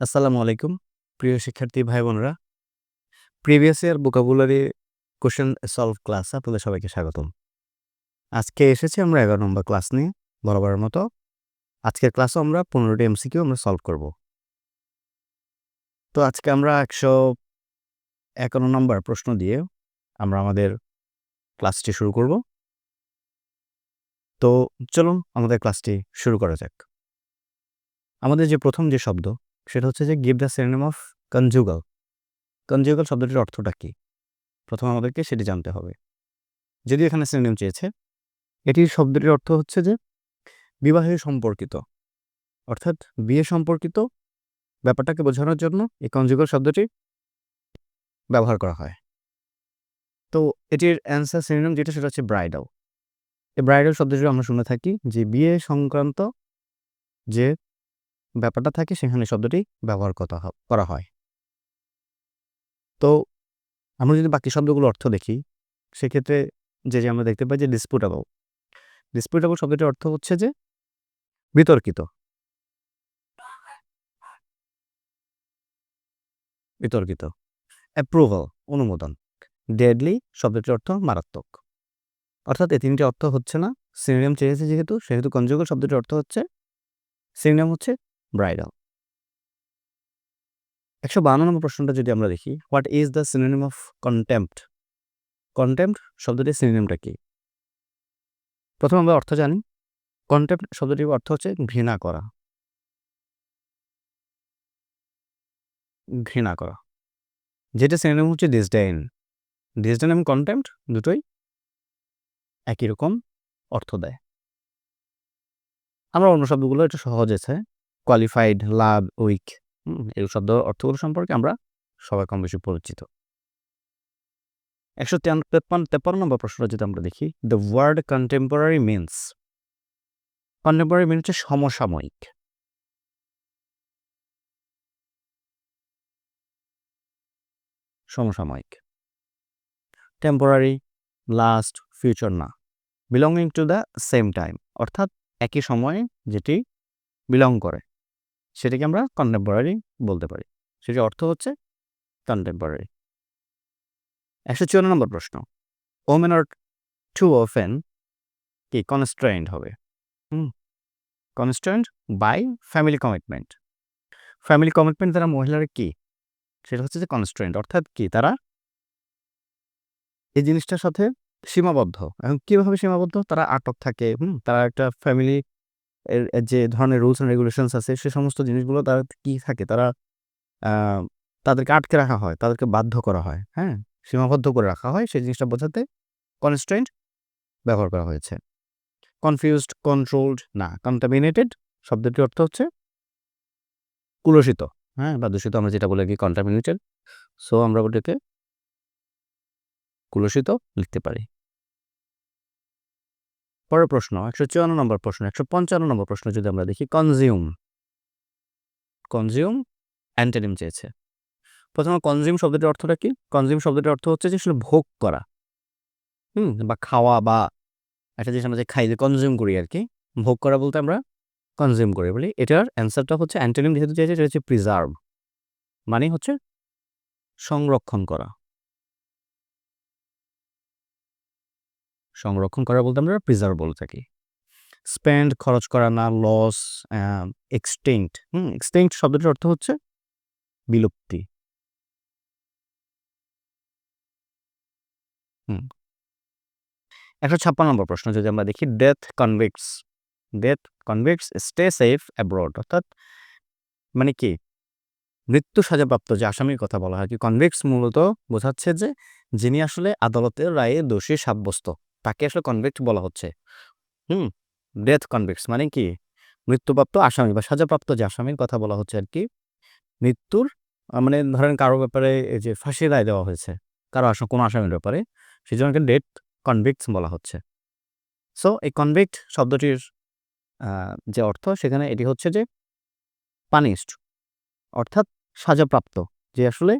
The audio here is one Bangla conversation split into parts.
আসসালামু আলাইকুম, প্রিয় শিক্ষার্থী ভাই বোনরা previous year vocabulary question solve class আপনাদের সবাইকে স্বাগতম। আজকে এসেছি আমরা এগারো নম্বর ক্লাস নিয়ে, বরাবরের মতো। আজকের ক্লাসও আমরা পনেরোটি এমসিকিউ আমরা সলভ করব। তো আজকে আমরা একশো একান্ন নম্বর প্রশ্ন দিয়ে আমরা আমাদের ক্লাসটি শুরু করব। তো চলুন আমাদের ক্লাসটি শুরু করা যাক। আমাদের যে প্রথম যে শব্দ সেটা হচ্ছে যে give the synonym of conjugal conjugal শব্দটির অর্থটা কী? প্রথম আমাদেরকে সেটি জানতে হবে। যদি এখানে সিনেম চেয়েছে, এটির শব্দটির অর্থ হচ্ছে যে বিবাহে সম্পর্কিত। অর্থাৎ বিয়ে সম্পর্কিত ব্যাপারটাকে বোঝানোর জন্য এই কনজুগাল শব্দটি ব্যবহার করা হয়। তো এটির অ্যান্সার সিনেম যেটা সেটা হচ্ছে ব্রাইডাল এই ব্রাইডাল শব্দটি আমরা শুনে থাকি যে বিয়ে সংক্রান্ত যে ব্যাপারটা থাকে, সেখানে শব্দটি ব্যবহার করা করা হয়। তো, আমরা যদি বাকি শব্দগুলো অর্থ দেখি, সেক্ষেত্রে যে যে আমরা দেখতে পাই যে ডিসপুটেবল ডিসপুটেবল শব্দটির অর্থ হচ্ছে যে বিতর্কিত। বিতর্কিত। অ্যাপ্রুভাল অনুমোদন। ডেডলি শব্দটির অর্থ মারাত্মক। অর্থাৎ এই তিনটি অর্থ হচ্ছে না সিনিয়ম চেয়েছে যেহেতু, সেহেতু কনজুগাল শব্দটির অর্থ হচ্ছে সিনিয়ম হচ্ছে ব্রাইডাল একশো বান্ন নম্বর প্রশ্নটা যদি আমরা দেখি what is the synonym of contempt contempt শব্দটির সিনোনিমটা কি? প্রথম আমরা অর্থ জানি। কন্টেম্পট শব্দটির অর্থ হচ্ছে ঘৃণা করা। ঘৃণা করা। যেটা সিনোনিম হচ্ছে ডিসডাইন ডিসডাইন এবং কন্টেম্পট দুটোই একই রকম অর্থ দেয়। আমরা অন্য শব্দগুলো একটু সহজ আছে। কোয়ালিফাইড লাভ উইক এই শব্দ অর্থগুলো সম্পর্কে আমরা সবাই কম বেশি পরিচিত। একশো তেপান্ন তেপান্ন নম্বর প্রশ্নটা যদি আমরা দেখি the word contemporary means contemporary mean হচ্ছে সমসাময়িক। সমসাময়িক। টেম্পোরারি লাস্ট ফিউচার না। Belonging to the same time অর্থাৎ একই সময়ে যেটি বিলং করে। সেটাকে আমরা কন্টেম্পোরারি বলতে পারি। সেটির অর্থ হচ্ছে কন্টেম্পোরারি একশো চুয়ান্ন নম্বর প্রশ্ন। ওমেন আর টু ওফেন কি? কনস্ট্রেন্ড হবে। হুম। Constrained by family commitment family commitment দ্বারা মহিলারা কি? সেটা হচ্ছে যে কনস্ট্রেন্ট অর্থাৎ কি? তারা এই জিনিসটার সাথে সীমাবদ্ধ। এখন কীভাবে সীমাবদ্ধ? তারা আটক থাকে। হুম। তারা একটা ফ্যামিলি এর যে ধরনের রুলস অ্যান্ড রেগুলেশনস আছে, সে সমস্ত জিনিসগুলো তারা কি থাকে? তারা তাদেরকে আটকে রাখা হয়, তাদেরকে বাধ্য করা হয় হ্যাঁ? সীমাবদ্ধ করে রাখা হয়, সেই জিনিসটা বোঝাতে কনস্ট্রেন্ট ব্যবহার করা হয়েছে। কনফিউজড কন্ট্রোলড না কন্টামিনেটেড শব্দটির অর্থ হচ্ছে কুলসিত হ্যাঁ? বা দূষিত, আমরা যেটা বলে কন্টামিনেটেড সো আমরা ওটাকে কুলসিত লিখতে পারি। পরের প্রশ্ন, একশো চুয়ান্ন নম্বর প্রশ্ন, একশো পঞ্চান্ন নম্বর প্রশ্ন যদি আমরা দেখি কনজিউম কনজিউম অ্যান্টেনিম চেয়েছে। প্রথমে কনজিউম শব্দটির অর্থটা কি? কনজিউম শব্দটির অর্থ হচ্ছে যে আসলে ভোগ করা। হুম, বা খাওয়া বা একটা জিনিস আমরা যে খাই, যে কনজিউম করি আর কি, ভোগ করা বলতে আমরা কনজিউম করি বলি। এটার অ্যান্সারটা হচ্ছে অ্যান্টেনিম যেহেতু চেয়েছে এটা হচ্ছে প্রিজার্ভ মানে হচ্ছে সংরক্ষণ করা। সংরক্ষণ করা বলতে আমরা প্রিজার্ভ বলে থাকি। স্পেন্ড খরচ করা না লস এক্সটেন্ট হুম এক্সটেন্ট শব্দটির অর্থ হচ্ছে বিলুপ্তি। হুম। একশো ছাপ্পান্ন নম্বর প্রশ্ন, যদি আমরা দেখি death convicts death convicts stay safe abroad অর্থাৎ মানে কি? মৃত্যু সাজাপ্রাপ্ত, যে আসামির কথা বলা হয়, কি কনভিক্টস মূলত বোঝাচ্ছে যে, যিনি আসলে আদালতের রায়ে দোষী সাব্যস্ত। তাকে আসলে কনভিক্ট বলা হচ্ছে। হুম? ডেথ কনভিক্টস মানে কি? মৃত্যুপ্রাপ্ত আসামি বা সাজাপ্রাপ্ত যে আসামির কথা বলা হচ্ছে আর কি মৃত্যুর মানে ধরেন কারও ব্যাপারে এই যে ফাঁসি রায় দেওয়া হয়েছে, কারও আসা, কোনো আসামির ব্যাপারে সেই জন্য ডেথ কনভিক্টস বলা হচ্ছে। সো এই কনভিক্ট শব্দটির যে অর্থ, সেখানে এটি হচ্ছে যে পানিশড অর্থাৎ সাজাপ্রাপ্ত, যে আসলে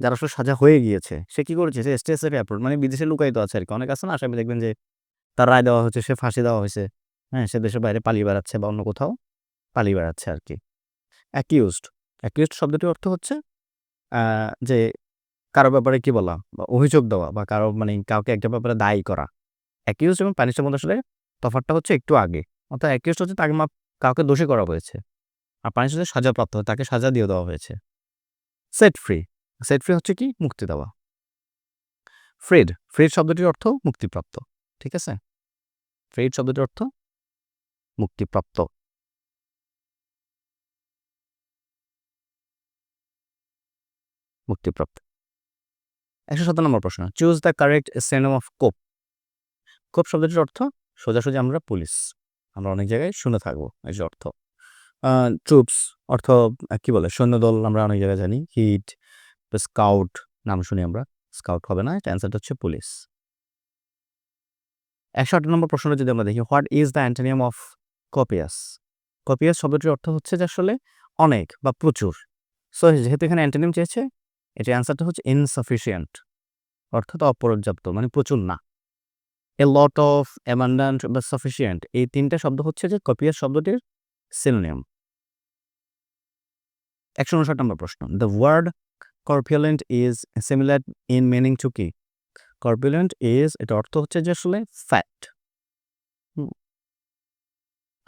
যার আসলে সাজা হয়ে গিয়েছে, সে কি করেছে? সে স্টেসের অ্যাপ্রোড মানে বিদেশে লুকায়িত আছে আর কি অনেক আছে না আসামি দেখবেন যে তার রায় দেওয়া হচ্ছে সে ফাঁসি দেওয়া হয়েছে। হ্যাঁ সে দেশের বাইরে পালিয়ে বেড়াচ্ছে বা অন্য কোথাও পালিয়ে বেড়াচ্ছে আর কি অ্যাকিউজড অ্যাকিউজড শব্দটির অর্থ হচ্ছে যে কারও ব্যাপারে কি বলা বা অভিযোগ দেওয়া বা কারও মানে কাউকে একটা ব্যাপারে দায়ী করা। অ্যাকিউজ এবং পানিশের মধ্যে আসলে তফাৎটা হচ্ছে একটু আগে। অর্থাৎ অ্যাকিউজড হচ্ছে তাকে মা- কাউকে দোষী করা হয়েছে। আর পানিশ হচ্ছে সাজাপ্রাপ্ত, তাকে সাজা দিয়ে দেওয়া হয়েছে। সেট ফ্রি সেট ফ্রি হচ্ছে কি? মুক্তি দেওয়া। ফ্রেড ফ্রেড শব্দটির অর্থ মুক্তিপ্রাপ্ত, ঠিক আছে? ফ্রেড শব্দটির অর্থ মুক্তিপ্রাপ্ত। মুক্তিপ্রাপ্ত। একশো সতেরো নম্বর প্রশ্ন। Choose the correct synonym of cope cope শব্দটির অর্থ সোজাসুজি আমরা পুলিশ আমরা অনেক জায়গায় শুনে থাকব এই যে অর্থ ট্রুপস অর্থ কি বলে? সৈন্যদল আমরা অনেক জায়গায় জানি। হিট স্কাউট নাম শুনি আমরা স্কাউট হবে না, এটা অ্যান্সারটা হচ্ছে পুলিশ একশো আট নম্বর প্রশ্নটা যদি আমরা দেখি what is the antonym of copious copious শব্দটির অর্থ হচ্ছে যে আসলে অনেক বা প্রচুর। সো যেহেতু এখানে অ্যান্টোনিয়াম চেয়েছে, এটার অ্যান্সারটা হচ্ছে ইনসাফিসিয়েন্ট অর্থাৎ অপর্যাপ্ত মানে প্রচুর না। এ লট অফ অ্যামান্ডান্ট বা সাফিসিয়েন্ট এই তিনটা শব্দ হচ্ছে যে কপিয়াস শব্দটির সিনোনিয়াম একশো উনষাট নম্বর প্রশ্ন the word corpulent is similar in meaning to কি? কর্পুলেন্ট ইজ এটা অর্থ হচ্ছে যে আসলে ফ্যাট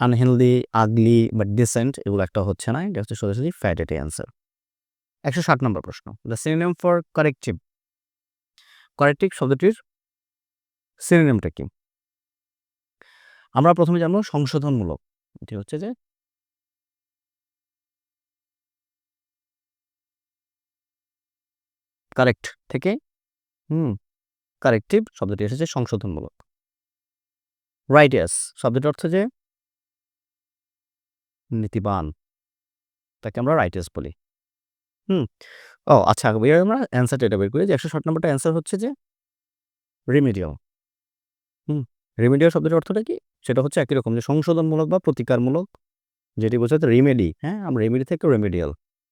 আনহেলদি আগলি বা ডিসেন্ট এগুলো একটা হচ্ছে না, এটা হচ্ছে সোজাসুজি ফ্যাট এটি অ্যান্সার একশো ষাট নম্বর প্রশ্ন। The synonym for corrective corrective শব্দটির সিনোনিয়ামটা কি? আমরা প্রথমে জানব সংশোধনমূলক। এটি হচ্ছে যে কারেক্ট থেকে, হুম কারেক্টিভ শব্দটি এসেছে সংশোধনমূলক। রাইটিয়াস শব্দটির অর্থ যে নীতিবান। তাকে আমরা রাইটিয়াস বলি। হুম, ও আচ্ছা এবার আমরা অ্যান্সারটা এটা বের করি যে একশো ষাট নম্বরটা অ্যান্সার হচ্ছে যে রিমিডিয়াল হুম রিমিডিয়াল শব্দটির অর্থটা কি? সেটা হচ্ছে একই রকম যে সংশোধনমূলক বা প্রতিকারমূলক, যেটি বোঝাতে রিমেডি হ্যাঁ আমরা রেমেডি থেকে রেমেডিয়াল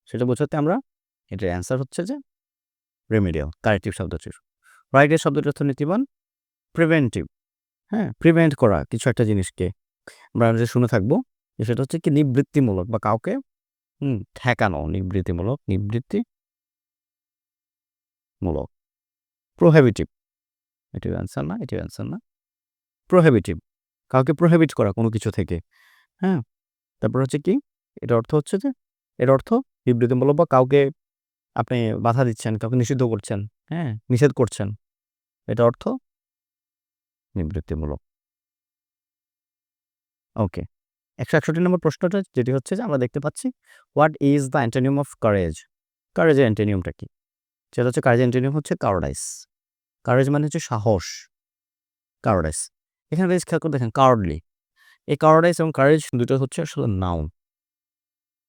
সেটা বোঝাতে আমরা এটার অ্যান্সার হচ্ছে যে রেমেডিয়াল কারেক্টিভ শব্দটির রাইটের শব্দটি অর্থ নীতিবান প্রিভেন্টিভ হ্যাঁ প্রিভেন্ট করা, কিছু একটা জিনিসকে। আমরা যে শুনে থাকব সেটা হচ্ছে কি নিবৃত্তিমূলক বা কাউকে, হুম, ঠেকানো, নিবৃত্তিমূলক নিবৃত্তি মূলক প্রোহেবিটিভ এটিও অ্যান্সার না এটিও অ্যান্সার না। প্রোহেবিটিভ কাউকে প্রোহেবিট করা কোনো কিছু থেকে হ্যাঁ। তারপর হচ্ছে কি? এটা অর্থ হচ্ছে যে, এর অর্থ বিবৃতিমূলক বা কাউকে আপনি বাধা দিচ্ছেন কাউকে নিষিদ্ধ করছেন হ্যাঁ? নিষেধ করছেন। এটা অর্থ? নিবৃত্তিমূলক। ওকে। একশো একষট্টি নম্বর প্রশ্নটা যেটি হচ্ছে যে আমরা দেখতে পাচ্ছি what is the antonym of courage? কারেজের অ্যান্টোনিয়ামটা কি? সেটা হচ্ছে কারেজ অ্যান্টোনিয়াম হচ্ছে কারোডাইস কারেজ মানে হচ্ছে সাহস। কারোডাইস এখানে বেশ খেয়াল করে দেখেন কার্ডলি এই কারোডাইস এবং কারেজ দুটো হচ্ছে আসলে নাউন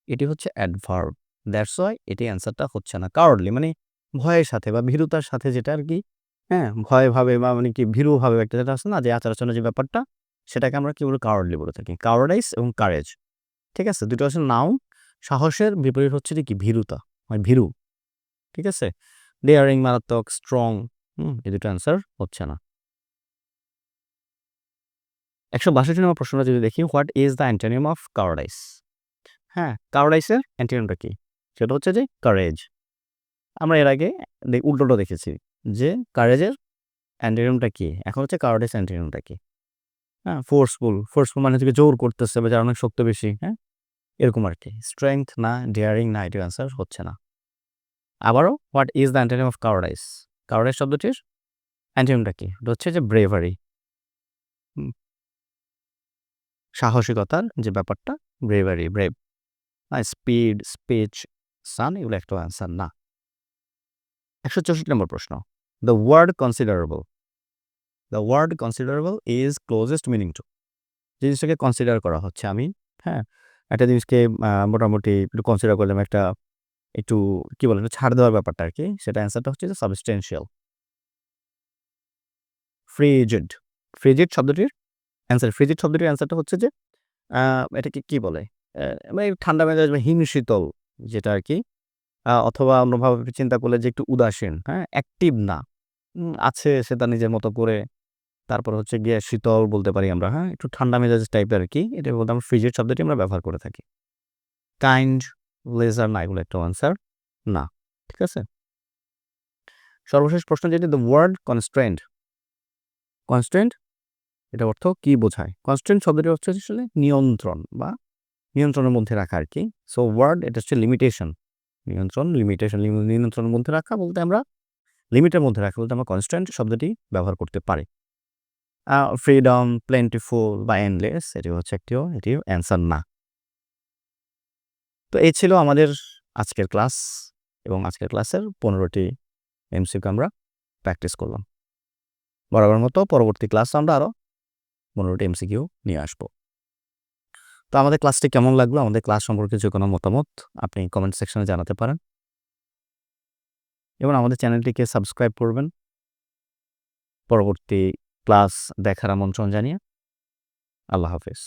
এটি হচ্ছে অ্যাডভার্ব দ্যাটস ওয়াই এটি অ্যান্সারটা হচ্ছে না। কার্ডলি মানে ভয়ের সাথে বা ভীরুতার সাথে যেটা আর কি হ্যাঁ ভয় ভাবে বা মানে কি ভীরু ভাবে একটা যেটা আছে না, যে আচার আচরণের যে ব্যাপারটা, সেটাকে আমরা কি বলি কাওয়ার্ডলি বলে থাকি। কাওয়ার্ডাইস এবং কারেজ ঠিক আছে? দুটো হচ্ছে নাউন সাহসের বিপরীত হচ্ছে কি? ভীরুতা মানে ভীরু, ঠিক আছে? ডেয়ারিং মারাত্মক স্ট্রং হুম, এই দুটো অ্যান্সার হচ্ছে না। একশো বাষট্টি নম্বর প্রশ্নটা যদি দেখি what is the antonym of cowardice হ্যাঁ কাওয়ার্ডাইসের অ্যান্টোনিয়ামটা কি? সেটা হচ্ছে যে কারেজ আমরা এর আগে উল্টোটা দেখেছি যে কারেজের অ্যান্টোনিয়ামটা কি? এখন হচ্ছে কাওয়ার্ডাইস অ্যান্টোনিয়ামটা কি? হ্যাঁ ফোর্সফুল ফোর্সফুল মানে হচ্ছে জোর করতেছে বা যারা অনেক শক্ত বেশি হ্যাঁ? এরকম আর কি স্ট্রেংথ না ডেয়ারিং না, এটির অ্যান্সার হচ্ছে না। আবারও what is the antonym of cowardice cowardice শব্দটির অ্যান্টোনিয়ামটা কি? এটা হচ্ছে যে ব্রেভারি সাহসিকতার যে ব্যাপারটা bravery brave speed speech sun এগুলো একটা অ্যান্সার না। একশো চৌষট্টি নম্বর প্রশ্ন। The word considerable the word considerable is closest meaning to জিনিসটাকে কনসিডার করা হচ্ছে আমি হ্যাঁ? একটা জিনিসকে মোটামুটি একটু কনসিডার করলাম, একটা একটু, কি বলে, একটু ছাড় দেওয়ার ব্যাপারটা আর কি সেটা অ্যান্সারটা হচ্ছে যে সাবস্টেন্সিয়াল ফ্রিজিড ফ্রিজিড শব্দটির অ্যান্সার ফ্রিজিড শব্দটির অ্যান্সারটা হচ্ছে যে এটাকে কি বলে? মানে ঠান্ডা মেজাজ বা হিমশীতল যেটা আর কি অথবা অন্যভাবে চিন্তা করলে যে একটু উদাসীন হ্যাঁ? অ্যাক্টিভ না। আছে সে তার নিজের মতো করে। তারপর হচ্ছে গিয়ে শীতল বলতে পারি আমরা হ্যাঁ? একটু ঠান্ডা মেজাজ টাইপের আর কি এটা বলতে আমরা ফ্রিজের শব্দটি আমরা ব্যবহার করে থাকি। কাইন্ড লেজার না, এগুলো একটা আনসার না, ঠিক আছে? সর্বশেষ প্রশ্ন যেটি দ্য ওয়ার্ড কনস্ট্রেন্ট কনস্ট্রেন্ট এটা অর্থ কি বোঝায়? কনস্ট্রেন্ট শব্দটি হচ্ছে আসলে নিয়ন্ত্রণ বা নিয়ন্ত্রণের মধ্যে রাখা আর কি। সো ওয়ার্ড এটা হচ্ছে লিমিটেশন নিয়ন্ত্রণ লিমিটেশন নিয়ন্ত্রণের মধ্যে রাখা বলতে আমরা লিমিটের মধ্যে রাখা বলতে আমরা কনস্ট্যান্ট শব্দটি ব্যবহার করতে পারি। ফ্রিডম প্লেন্টিফুল বা এনলেস এটি হচ্ছে একটিও এটি অ্যান্সার না। তো এই ছিল আমাদের আজকের ক্লাস এবং আজকের ক্লাসের পনেরোটি এমসিকিউ আমরা প্র্যাকটিস করলাম। বরাবর মতো পরবর্তী ক্লাস আমরা আরও পনেরোটি এমসিকিউ নিয়ে আসব। তো আমাদের ক্লাসটি কেমন লাগল? আমাদের ক্লাস সম্পর্কে যে কোনো মতামত আপনি কমেন্ট সেকশনে জানাতে পারেন। এবং আমাদের চ্যানেলটিকে সাবস্ক্রাইব করবেন। পরবর্তী ক্লাস দেখার আমন্ত্রণ জানিয়ে আল্লাহ হাফেজ।